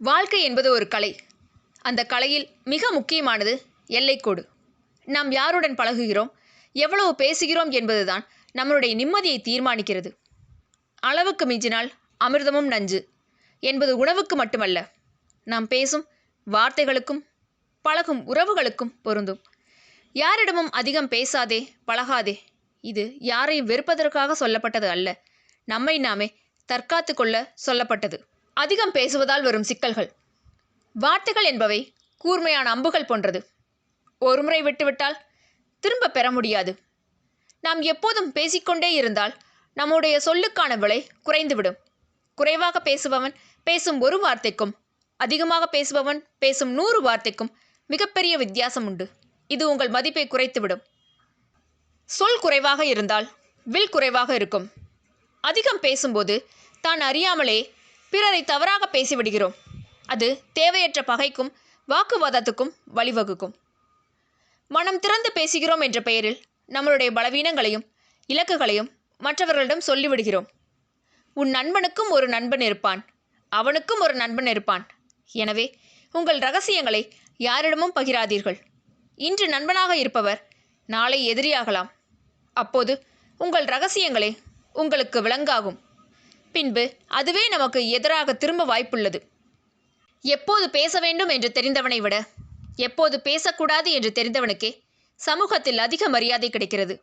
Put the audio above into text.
வாழ்க்கை என்பது ஒரு கலை. அந்த கலையில் மிக முக்கியமானது எல்லைக்கோடு. நாம் யாருடன் பழகுகிறோம்? எவ்வளவு பேசுகிறோம் என்பதுதான் நம்மளுடைய நிம்மதியை தீர்மானிக்கிறது. அளவுக்கு மிஞ்சினால் அமிர்தமும் நஞ்சு. என்பது உணவுக்கு மட்டுமல்ல நாம் பேசும் வார்த்தைகளுக்கும் பழகும் உறவுகளுக்கும் பொருந்தும். யாரிடமும் அதிகம் பேசாதே பழகாதே இது யாரையும் வெறுப்பதற்காக சொல்லப்பட்டது அல்ல. நம்மை நாமே தற்காத்து கொள்ள சொல்லப்பட்டது. அதிகம் பேசுவதால் வரும் சிக்கல்கள். வார்த்தைகள் என்பவை கூர்மையான அம்புகள் போன்றது. ஒருமுறை விட்டுவிட்டால் திரும்ப பெற முடியாது. நாம் எப்போதும் பேசிக்கொண்டே இருந்தால் நம்முடைய சொல்லுக்கான விலை குறைந்துவிடும். குறைவாக பேசுபவன் பேசும் ஒரு வார்த்தைக்கும் அதிகமாக பேசுபவன் பேசும் நூறு வார்த்தைக்கும் மிகப்பெரிய வித்தியாசம் உண்டு. இது உங்கள் மதிப்பை குறைத்துவிடும். சொல் குறைவாக இருந்தால் வில் குறைவாக இருக்கும். அதிகம் பேசும்போது தான் அறியாமலே பிறரை தவறாக பேசிவிடுகிறோம். அது தேவையற்ற பகைக்கும் வாக்குவாதத்துக்கும் வழிவகுக்கும். மனம் திறந்து பேசுகிறோம் என்ற பெயரில் நம்மளுடைய பலவீனங்களையும் இலக்குகளையும் மற்றவர்களிடம் சொல்லிவிடுகிறோம். உன் நண்பனுக்கும் ஒரு நண்பன் இருப்பான். அவனுக்கும் ஒரு நண்பன் இருப்பான். எனவே உங்கள் ரகசியங்களை யாரிடமும் பகிராதீர்கள். இன்று நண்பனாக இருப்பவர் நாளை எதிரியாகலாம். அப்போது உங்கள் ரகசியங்களே உங்களுக்கு விளங்காகும். பின்பு அதுவே நமக்கு எதிராக திரும்ப வாய்ப்புள்ளது. எப்போது பேச வேண்டும் என்று தெரிந்தவனை விட எப்போது பேசக்கூடாது என்று தெரிந்தவனுக்கே சமூகத்தில் அதிக மரியாதை கிடைக்கிறது.